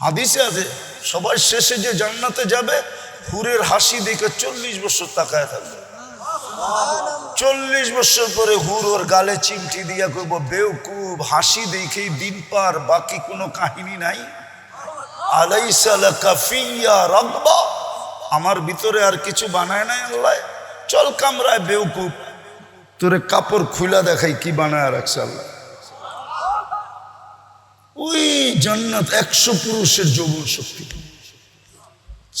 হাদিসে আছে, সবার শেষে যে জান্নাতে যাবে, হুরের হাসি দেখে চল্লিশ বছর তাকায় থাকবে। চল্লিশ বছর পরে হুর ওর গালে চিমটি দিয়া করব বেউকুব, হাসি দেখেই দিন পার, বাকি কোনো কাহিনী নাই। আলাইসালা কাফিয়া রকবা আমার ভিতরে আর কিছু বানায় নাই আল্লাহ। চল কামরায় বেউকুব। তোরে কাপড় খুলা দেখাই কি বানায় রাখছে আল্লাহ। ওই জান্নাত একশো পুরুষের যৌবন শক্তি।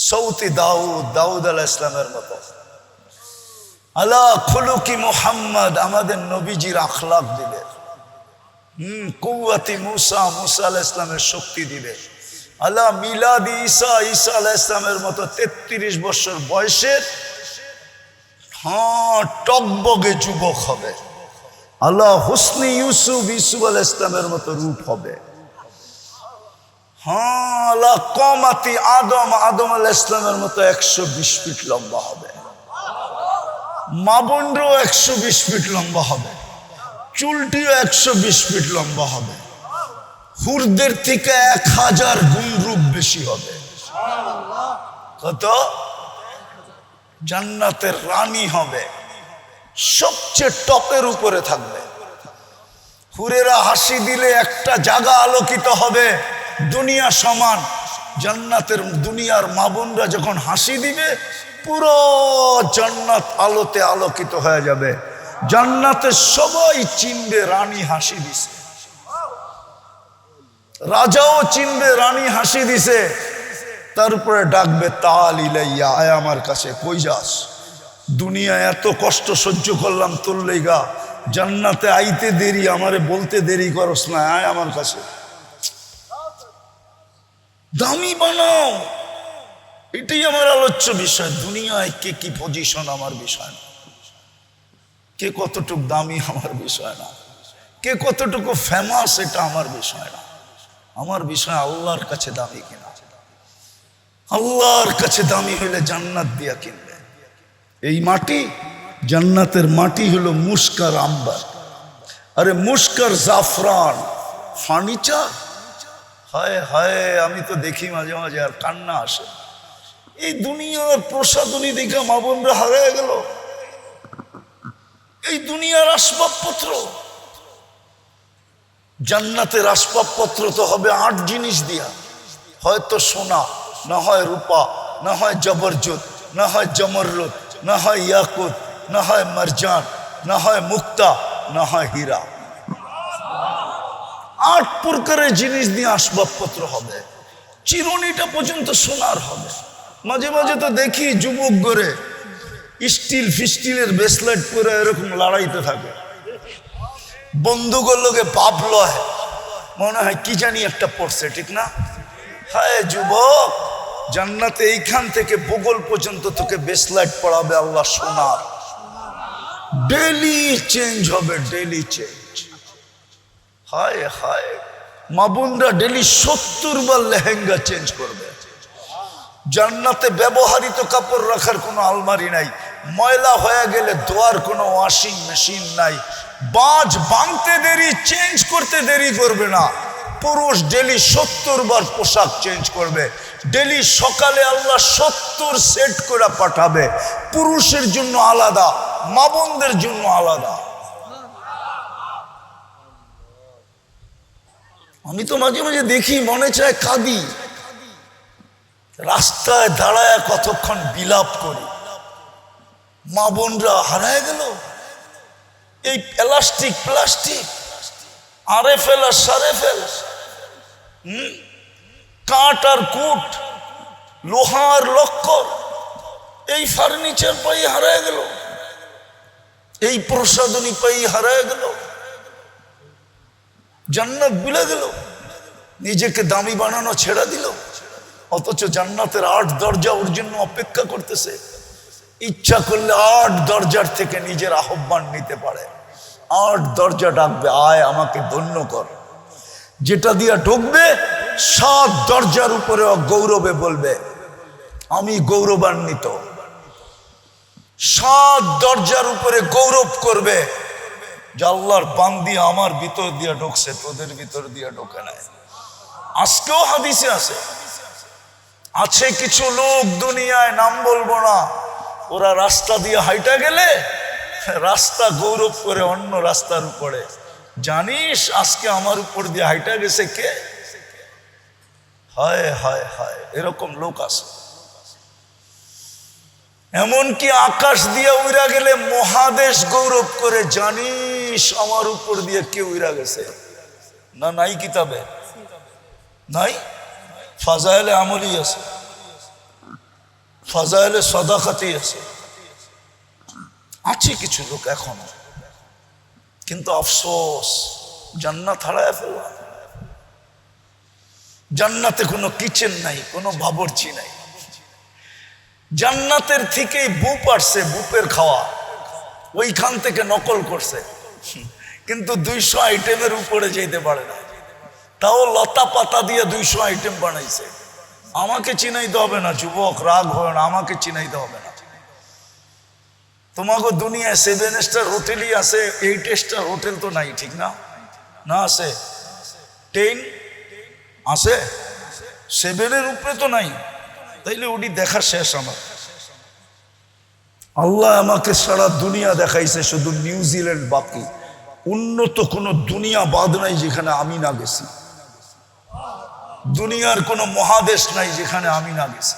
সৌতি দাউদ দাউদ আলাহ ইসলামের মতো। আল্লাহ খুলুকি মোহাম্মদ, আমাদের নবীজির আখলাক দিবে। হম কৌয়াতি মুসা মুসা আলাহ ইসলামের শক্তি দিবে। আল্লাহ মিলাদি ঈসা ঈসা আলাহ ইসলামের মতো তেত্রিশ বছর বয়সের হ্যাঁ টকবগে যুবক হবে। আল্লাহ হুসনি ইউসুফ ইউসুফ আলাহ ইসলামের মতো রূপ হবে। হ্যাঁ কমাতি আদম আদম আলাহ ইসলামের মতো একশো বিশ ফিট লম্বা হবে। মা বোনরাও একশো বিশ ফিট লম্বা হবে। চুলটিও একশো বিশ ফিট লম্বা হবে। হুরদের থেকে এক হাজার গুণ রূপ বেশি হবে। কত? জান্নাতের রানী হবে। সবচেয়ে টপের উপরে থাকবে। হুরেরা হাসি দিলে একটা জায়গা আলোকিত হবে। দুনিয়া সমান। জান্নাতের দুনিয়ার মা বোনরা যখন হাসি দিবে, পুরো জান্নাত আলোতে আলোকিত হয়ে যাবে। জান্নাতের সবাই চিনবে রানী হাসি দিছে। রাজাও চিনবে রানী হাসি দিছে। তারপরে ডাকবে, তাল ইলাইয়া, আয় আমার কাছে, কই যাস? দুনিয়া এত কষ্ট সহ্য করলাম তোর লেগা। জান্নাতে আইতে দেরি, আমারে বলতে দেরি করস না, আয় আমার কাছে। দামি বানাও। এটাই আমার আলোচ্য বিষয়। দুনিয়ায় কে কি পজিশন আমার বিষয় না। কে কতটুকু দামি আমার বিষয় না। কে কতটুকু ফেমাস এটা আমার বিষয় না। আমার বিষয় আল্লাহর কাছে দামি কিনা। আল্লাহর কাছে দামি হইলে জান্নাত দিয়া কিনবে। এই মাটি, জান্নাতের মাটি হলো মুস্কার আম্বার। আরে মুস্কার জাফরান, ফার্নিচার? হায় হায়, আমি তো দেখি মাঝে মাঝে আর কান্না আসে। এই দুনিয়ার প্রসাদনী দেখে মা বোনরা হারিয়ে গেল। এই দুনিয়ার আসবাবপত্র। জান্নাতের আসবাবপত্র তো হবে আট জিনিস দিয়া। হয়তো সোনা, না হয় রূপা, না হয় জবরজত, না হয় জমররত, না হয় ইয়াকুত, না হয় মারজান, না হয় মুক্তা, না হয় হীরা। আট প্রকারের জিনিস দিয়ে আসবাবপত্র হবে। চিরুনিটা পর্যন্ত সোনার হবে। মাঝে মাঝে তো দেখি যুবক করে স্টিল ফিস্টিলের ব্রেসলেট পরে এরকম লড়াইতে থাকে। বন্ধুগুলোকে পাপ লয়। মনে হয় কি জানি একটা পড়ছে, ঠিক না? হায় যুবক, জান্নাতে এইখান থেকে বগল পর্যন্ত তোকে বেসলাইট পড়াবে আল্লাহ সোনার। ডেলি চেঞ্জ হবে ডেলি চেঞ্জ। হায় হায়, মা বোনরা ডেলি সত্তর বার লেহেঙ্গা চেঞ্জ করবে। জান্নাতে ব্যবহারিত কাপড় রাখার কোনো আলমারি নাই, ময়লা হয়ে গেলে ধোয়ার কোনো ওয়াশিং মেশিন নাই। বাজ বাঁধতে দেরি চেঞ্জ করতে দেরি করবে না। পুরুষ ডেলি সত্তর বার পোশাক চেঞ্জ করবে। ডেলি সকালে আল্লাহ সত্তর সেট করে পাঠাবে। পুরুষের জন্য আলাদা, মা বোনদের জন্য আলাদা। আমি তো মাঝে মাঝে দেখি, মনে চায় কাঁদি। রাস্তায় দাঁড়ায় কতক্ষণ বিলাপ করি। মা বোনরা হারায় গেল। এই প্লাস্টিক প্লাস্টিক। আরে ফেল আর সারে ফেল। কাঠ আর কুট লোহার লক্কর এই ফার্নিচার পাই হারায় গেল। এই প্রসাদনী পাই হারায় গেল। জান্নাত বিলে গেল নিজেকে দামি বানানো ছেড়ে দিল। অথচ জান্নাতের আট দরজা ওর জন্য অপেক্ষা করতেছে। ইচ্ছা করলে আট দরজার থেকে নিজের আহ্বান নিতে পারে। আট দরজা ডাকবে, আয়, আমাকে ধন্য কর। যেটা দিয়া ঢুকবে, সাত দরজার উপরে গৌরবে বলবে, আমি গৌরবান্বিত। সাত দরজার উপরে গৌরব করবে যে আল্লাহর বান্দি আমার ভিতর দিয়া ঢুকছে, তোদের ভিতর দিয়া ঢোকে নাই। আজকেও হাদিসে আছে। আছে কিছু লোক দুনিয়ায়, নাম বলব না, ওরা রাস্তা দিয়ে হাইটা গেলে রাস্তা গৌরব করে অন্য রাস্তার উপরে। জানিস আজকে আমার উপর দিয়ে হাইটা গেছে কে? হায় হায় হায়, এরকম লোক আছে। এমনকি আকাশ দিয়ে উইরা গেলে মহাদেশ গৌরব করে, জানিস আমার উপর দিয়ে কে উইরা গেছে। না, নাই কিতাবে? নাই? ফাজাইলে আমলই আছে। ফাজাইলে সদাকাতি আছে। আছে কিছু লোক এখনও। কিন্তু আফসোস, জান্নাত হারায় ফেললাম। জান্নাতে কোনো কিচেন নাই, কোনো বাবরচি নাই। জান্নাতের থেকেই বুপ আসছে, বুপের খাওয়া। ওইখান থেকে নকল করছে। কিন্তু দুইশো আইটেমের উপরে যেতে পারে না। তাও লতা পাতা দিয়ে দুইশো আইটেম বানাইছে। আমাকে চিনাইতে হবে না, যুবক, রাগ হয় না, আমাকে চিনাইতে হবে না। তোমাকে দুনিয়ায় সেভেন স্টার হোটেলই আছে এইট স্টার হোটেল তো নাই, ঠিক না? না আছে? টেন আছে? সেভেনের উপরে তো নাই। তাইলে ওটি দেখা শেষ আমার। আল্লাহ আমাকে সারা দুনিয়া দেখাইছে, শুধু নিউজিল্যান্ড বাকি। উন্নত কোনো দুনিয়া বাদ নাই যেখানে আমি না গেছি। দুনিয়ার কোনো মহাদেশ নাই যেখানে আমি না গেছি।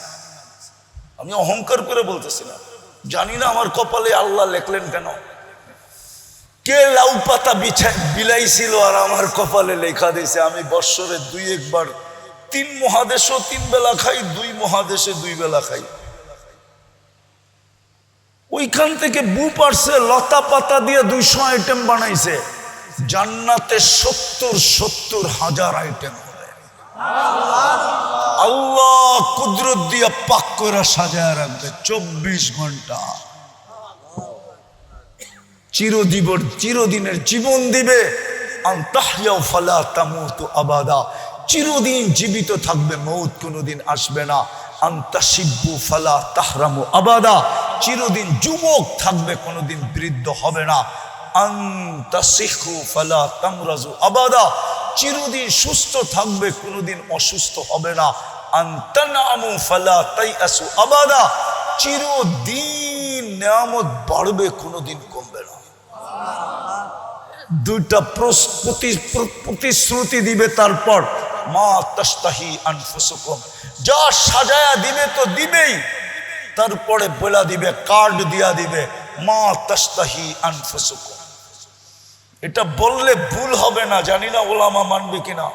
আমি অহংকার করে বলতেছিলাম, জানি না আমার কপালে আল্লাহ লেখলেন কেন। কে লাউ পাতা বিলাইছিল আর আমার কপালে লেখা দিয়েছে, আমি বৎসরে দুই একবার, তিন মহাদেশও তিন বেলা খাই, দুই মহাদেশে দুই বেলা খাই। ওইখান থেকে বু পারছে, লতা পাতা দিয়ে দুইশো আইটেম বানাইছে। জান্নাতে সত্তর সত্তর হাজার আইটেম হবে। আল্লাহ কুদরত দিয়ে পাক করে সাজায় রাখবে চব্বিশ ঘণ্টা। চিরদিবর, চিরদিনের জীবন দিবে। আবাদা। চিরদিন জীবিত থাকবে, মৌত কোনোদিন আসবে না। আন্তাসিব্বু ফালা তাহরামু আবাদা। চিরদিন যুবক থাকবে, কোনোদিন বৃদ্ধ হবে না। আন্তাসিখু ফালা তামরাজু আবাদা। চিরদিন সুস্থ থাকবে, কোনোদিন অসুস্থ হবে না। আন্তানামু ফালা তাইয়াসু আবাদা। চিরদিন নিয়ামত বাড়বে, কোনোদিন কমবে না। দুইটা প্রতিশ্রুতি দিবে তারপর মা তাস্তাহি আনফুসুকুম। যা সাজায়া দিবে তো দিবেই। তারপরে বলা দিবে কার্ড দিয়া দিবে মা তাস্তাহি আনফুসুকুম। এটা বললে ভুল হবে না, জানি না ওলামা মানবে কিনা।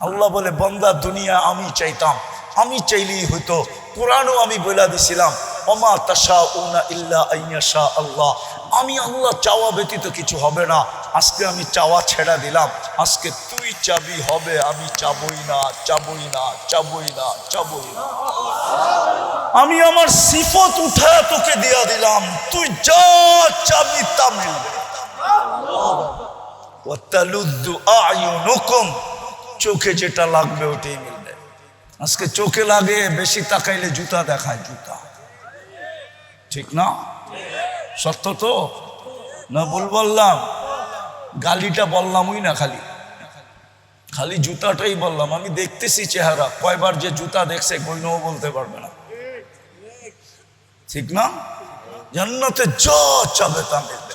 আল্লাহ বলে, বন্দা, দুনিয়া আমি চাইতাম। আমি চাইলেই হইতো। কোরআনও আমি বলে দিছিলাম। আল্লাহ। আমি আল্লাহ চাওয়া ব্যতীত কিছু হবে না। আজকে আমি চাওয়া ছেড়া দিলাম। আজকে তুই চাবি হবে, আমি চাবই না চাবই না চাবই না চাবই না। আমি আমার সিফত উঠায় তোকে দিয়া দিলাম। তুই যা চাবি তা মিলবে চোখে যেটা লাগবে ওটাই মিলবে। আজকে চোখে লাগে, বেশি তাকাইলে জুতা দেখায় জুতা। ঠিক না? সত্য তো? না ভুল বললাম। গালিটা বললামই না খালি। খালি জুতাটাই বললাম। আমি দেখতেছি চেহারা। কয়বার যে জুতা দেখছে গইনও বলতে পারবে না। ঠিক না? জান্নাতে যা চাবে তা মিলবে।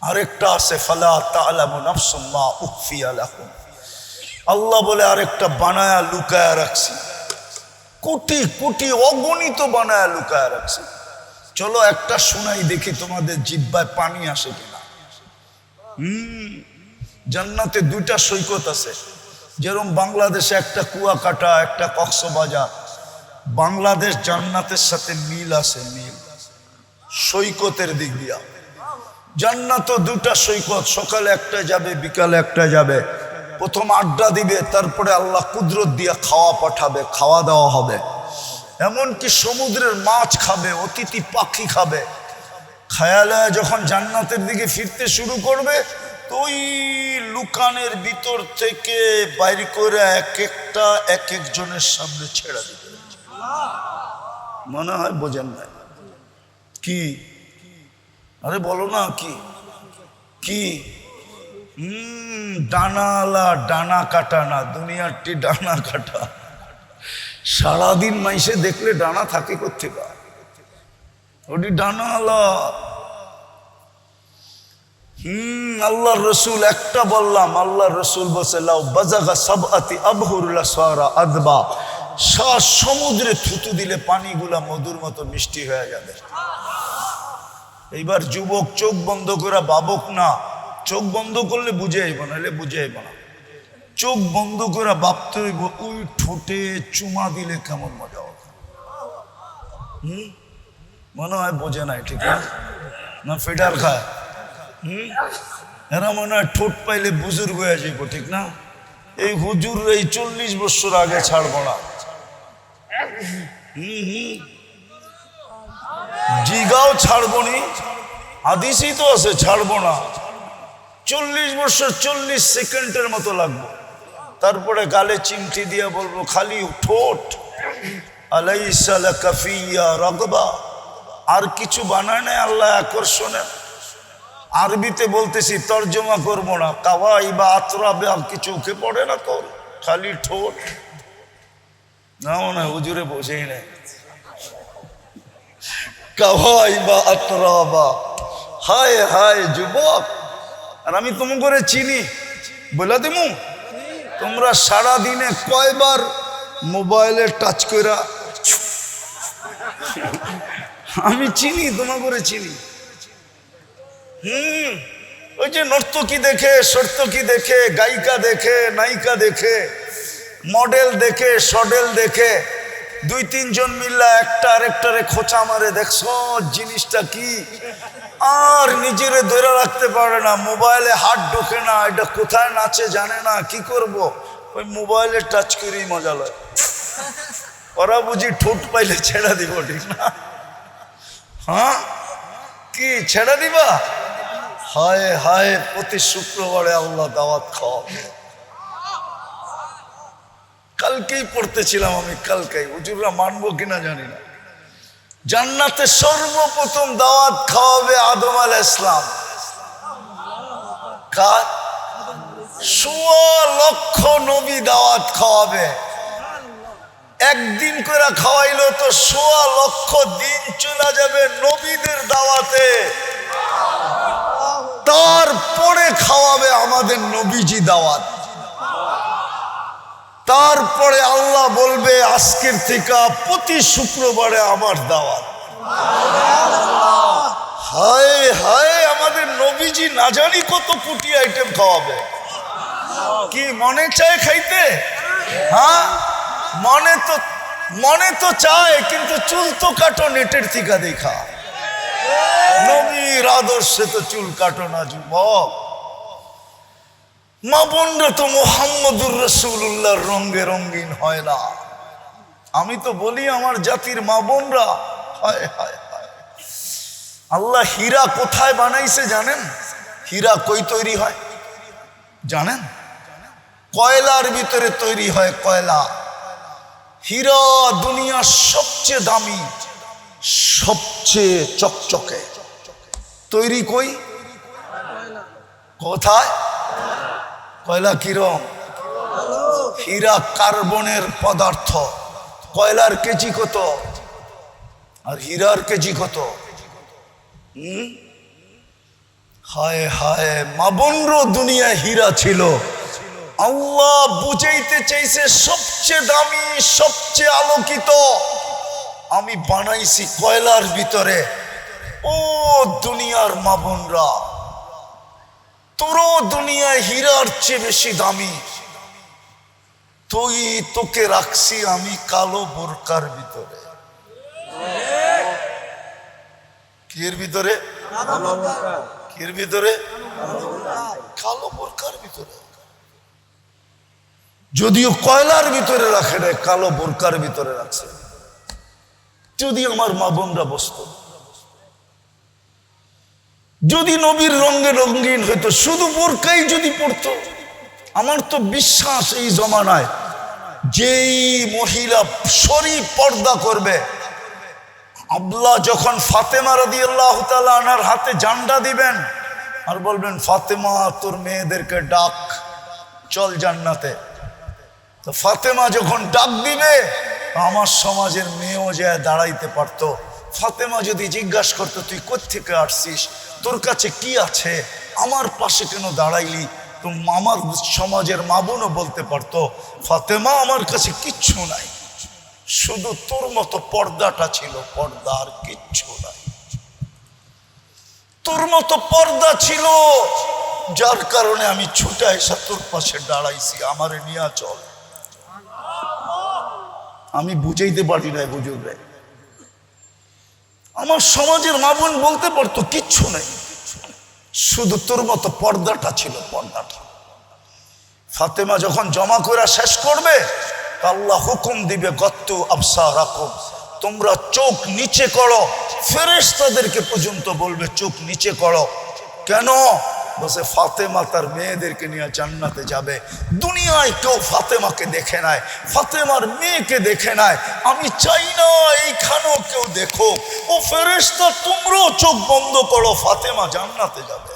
আরেকটা আছে, ফালা তালামু নাফসুম মা উখফিয়া লাহুম আল্লাহ বলে, আরেকটা বানায়া লুকায়া রাখছি। কোটি কোটি অগণিত বানায়া লুকায়া রাখছি। চলো একটা শোনাই দেখি তোমাদের জিব্বায় পানি আসে কিনা। হুম, জান্নাতে দুইটা সৈকত আছে। যেরকম বাংলাদেশে একটা কুয়াকাটা, একটা কক্সবাজার। বাংলাদেশ জান্নাতের সাথে মিল আছে, মিল। সৈকতের দিক দিয়া। জান্নাত দুটা সৈকত, সকালে একটা যাবে, বিকালে একটা যাবে। প্রথম আড্ডা দিবে, তারপরে আল্লাহ কুদরত দিয়ে খাওয়া পাঠাবে, খাওয়া দাওয়া হবে। এমনকি সমুদ্রের মাছ খাবে, অতিথি পাখি খাবে। খায়ালে যখন জান্নাতের দিকে ফিরতে শুরু করবে, তো ওই লুকানের ভিতর থেকে বাইর করে এক একটা, এক একজনের সামনে ছেড়ে দিবে। মনে হয় বোঝেন না কি? আরে বলো না, কি? কি? ডানালা ডানা কাটা না দুনিয়ারটি ডানা কাটা। সারাদিন মাইসে দেখলে ডানা থাকে কোথেকে ওটি ডানালা হম আল্লাহ রসুল একটা বললাম আল্লাহ রসুল বসে লাউ বাজাগা সব আতি আবহুরুল্লাহ সারা আদবা। সা সমুদ্রে থুতু দিলে পানিগুলা মধুর মতো মিষ্টি হয়ে যাবে। এইবার যুবক চোখ বন্ধ করা বাবক না, চোখ বন্ধ করলে বুঝে আইব না বুঝে আইব না। চোখ বন্ধ করে ভাবতে হইব, ওই ঠোঁটে চুমা দিলে কেমন মজা হবে? মনে হয় বোঝে নাই, ঠিক না? না ফেডার খায়? এরা মনে হয় ঠোঁট পাইলে বুজুর্গ হয়ে যাইব, ঠিক না? এই হুজুর এই চল্লিশ বছর আগে ছাড়বো না। জিগাও ছাড়বো নি। হাদিসই তো আছে, ছাড়বো না। চল্লিশ বছর, চল্লিশ সেকেন্ডের মতো লাগবে। তারপরে গালে চিমটি দিয়ে বলব, খালি ঠোঁট কাফিয়া রগবা। আর কিছু বানায় আল্লাহ আকর্ষণের আরবিতে বলতেছি, তর্জমা করব না, কাওয়াই বা আতরা বা কিছু চোখে পড়ে না তোর, খালি ঠোঁট। না মনে হুজুরে বসেই নেই। কাওয়াই বা আতরা বা, হায় হায় যুবক। আর আমি তুমি করে চিনি বলে দিমু? তোমরা সারা দিনে কয়বার মোবাইলে টাচ করা আমি চিনি তোমার করে চিনি। হুম, ওই যে নর্তকী দেখে, সর্তকী দেখে, গায়িকা দেখে, নায়িকা দেখে, মডেল দেখে, সডেল দেখে দুই তিনজন মিল্লা একটা আরেকটারে খোঁচা মারে, দেখছ জিনিসটা কি? আর নিজেরে ধরে রাখতে পারে না, মোবাইলে হাত ঢোকে না, এটা কোথায় নাচে জানে না, কি করব? ওই মোবাইলে টাচ করেই মজা লয় ওরা বুঝি ঠোঁট পাইলে ছেড়া দিব, ঠিক না? হ্যাঁ? কি, ছেড়ে দিবা? হায় হায়, প্রতি শুক্রবারে আল্লাহ দাওয়াত খাওয়াবে। কালকেই পড়তেছিলাম আমি, কালকেই। হুজুররা মানবো কিনা জানি না। জান্নাতে সর্বপ্রথম দাওয়াত খাওয়াবে আদম আল ইসলাম লক্ষ নবী দাওয়াত খাওয়াবে। একদিন করে খাওয়াইলো তো সোয়া লক্ষ দিন চলে যাবে নবীদের দাওয়াতে। তারপরে খাওয়াবে আমাদের নবীজি দাওয়াত। তারপরে আল্লাহ বলবে, আজকের থেকে প্রতি শুক্রবারে আমার দাওয়াত। হায় হায়, আমাদের নবীজি না জানি কত কোটি আইটেম খাওয়াবে। কি, মনে চায় খাইতে? হ্যাঁ? মনে তো মনে তো চায়, কিন্তু চুল তো কাটো নেটের থিকা দেখা। নবীর আদর্শে তো চুল কাটো না যুবক। মা বোনরা তো মোহাম্মদুর রসুল্লাহর রঙ্গে রঙ্গিন হয় না। আমি তো বলি আমার জাতির মা বোনরা হায় হায়। আল্লাহ হীরা কোথায় বানাইছে জানেন? হীরা কই তৈরি হয়? জানেন? কয়লার ভিতরে তৈরি হয় কয়লা। হীরা দুনিয়ার সবচেয়ে দামি, সবচেয়ে চকচকে। তৈরি কই? কোথায়? কয়লা কিরম? হীরা কার্বনের পদার্থ। কয়লার কেজি কত? আর হীরার কেজি কত? হুম? হায় হায় মাবন্র দুনিয়ায় হীরা ছিল। আল্লাহ বুঝাইতে চাইছে সবচেয়ে দামি, সবচেয়ে আলোকিত। আমি বানাইছি কয়লার ভিতরে। ও দুনিয়ার মাবনরা তোরও দুনিয়ায় হীরার চেয়ে বেশি দামি। তুই, তোকে রাখছি আমি কালো বোরকার ভিতরে। কির ভিতরে? কির ভিতরে? কালো বোরকার ভিতরে। যদিও কয়লার ভিতরে রাখে রে কালো বোরকার ভিতরে রাখছে। যদি আমার মা বোনরা বসত। যদি নবীর রঙে রঙিন হইতো, শুধু বোরকাই যদি পড়তো আমার তো বিশ্বাস এই জমানায় যেই মহিলা সরি পর্দা করবে, আবলা যখন ফাতেমা রদি আল্লাহ আনার হাতে জান্ডা দিবেন, আর বলবেন, ফাতেমা, তোর মেয়েদেরকে ডাক, চল জান্নাতে। তো ফাতেমা যখন ডাক দিবে, আমার সমাজের মেয়েও যায় দাঁড়াইতে পারতো। ফাতেমা যদি জিজ্ঞাসা করতো, তুই কোত্থেকে আসছিস? তোর কাছে কি আছে? আমার পাশে কেন দাঁড়াইলি? তো আমার সমাজের মাবুনও বলতে পারতো, ফাতেমা আমার কাছে কিচ্ছু নাই। শুধু তোর মতো পর্দাটা ছিল, পর্দা আর কিচ্ছু নাই। তোর মতো পর্দা ছিল, যার কারণে আমি ছুটে এসে তোর পাশে দাঁড়াইছি, আমারে নিয়ে চল। আমি বুঝাইতে পারি না বুঝুর আমার সমাজের মা বোন বলতে পারতো, কিচ্ছু নেই। শুধু তোর মতো পর্দাটা ছিল পর্দাটা। ফাতেমা যখন জমা করে শেষ করবে আল্লাহ হুকুম দিবে, গত্তু আবসা রাখো তোমরা চোখ নিচে করো। ফেরেশতাদেরকে পর্যন্ত বলবে, চোখ নিচে করো। কেন? বসে ফাতেমা তার মেয়েদেরকে নিয়ে জান্নাতে যাবে। দুনিয়ায় কেউ ফাতেমাকে দেখে নাই, ফাতেমার মেয়েকে দেখে নাই। আমি চাই না এইখানেও কেউ দেখো ও ফেরেশতা, তোমরাও চোখ বন্ধ করো, ফাতেমা জান্নাতে যাবে।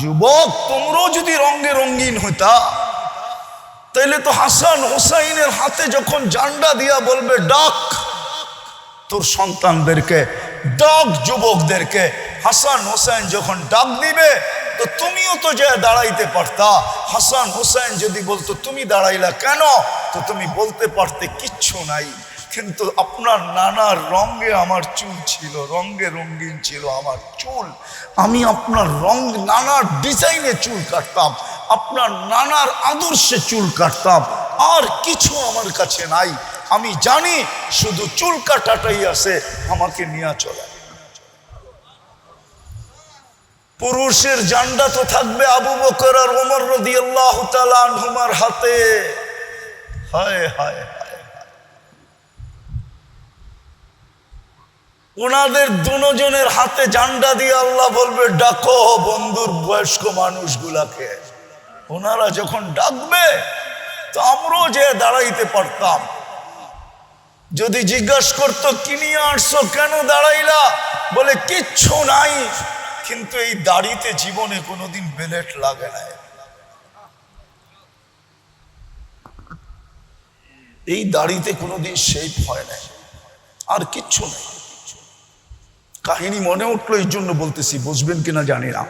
যুবক, তোমরাও যদি রঙ্গে রঙ্গিন হইতা, তাইলে তো হাসান হোসাইনের হাতে যখন জান্ডা দিয়া বলবে, ডাক, তোর সন্তানদেরকে, ডাক যুবকদেরকে হাসান হোসেন যখন ডাক দিবে, তো তুমিও তো যে দাঁড়াইতে পারতা। হাসান হোসেন যদি বলতো, তুমি দাঁড়াইলা কেন? তো তুমি বলতে পারতে কিচ্ছু নাই। কিন্তু আপনার নানার রঙে আমার চুল ছিল, রঙে রঙিন ছিল আমার চুল। আমি আপনার রং নানার ডিজাইনে চুল কাটতাম। আপনার নানার আদর্শে চুল কাটতাম। আর কিছু আমার কাছে নাই। আমি জানি শুধু চুল কাটাটাই আছে, আমাকে নিয়ে চলে পুরুষের জান্ডা তো থাকবে আবু বকর আর ওমর রদি আল্লাহ আনহুমার হাতে। হায় হায় ওনাদের দুজনের হাতে জান্ডা দিয়ে আল্লাহ বলবে, ডাকো বন্ধুর বয়স্ক মানুষগুলাকে। ওনারা যখন ডাকবে, তো আমরাও যে দাঁড়াইতে পারতাম। যদি জিজ্ঞাসা করতো, কি নিয়ে আসছো? কেন দাঁড়াইলা? বলে, কিচ্ছু নাই। কিন্তু এই দাড়িতে জীবনে কোনোদিন বেলেট লাগে না এই দাড়িতে কোনোদিন শেপ হয় না আর কিচ্ছু নেই। কাহিনী মনে উঠল এই জন্য বলতেছি, বুঝবেন কিনা জানি না।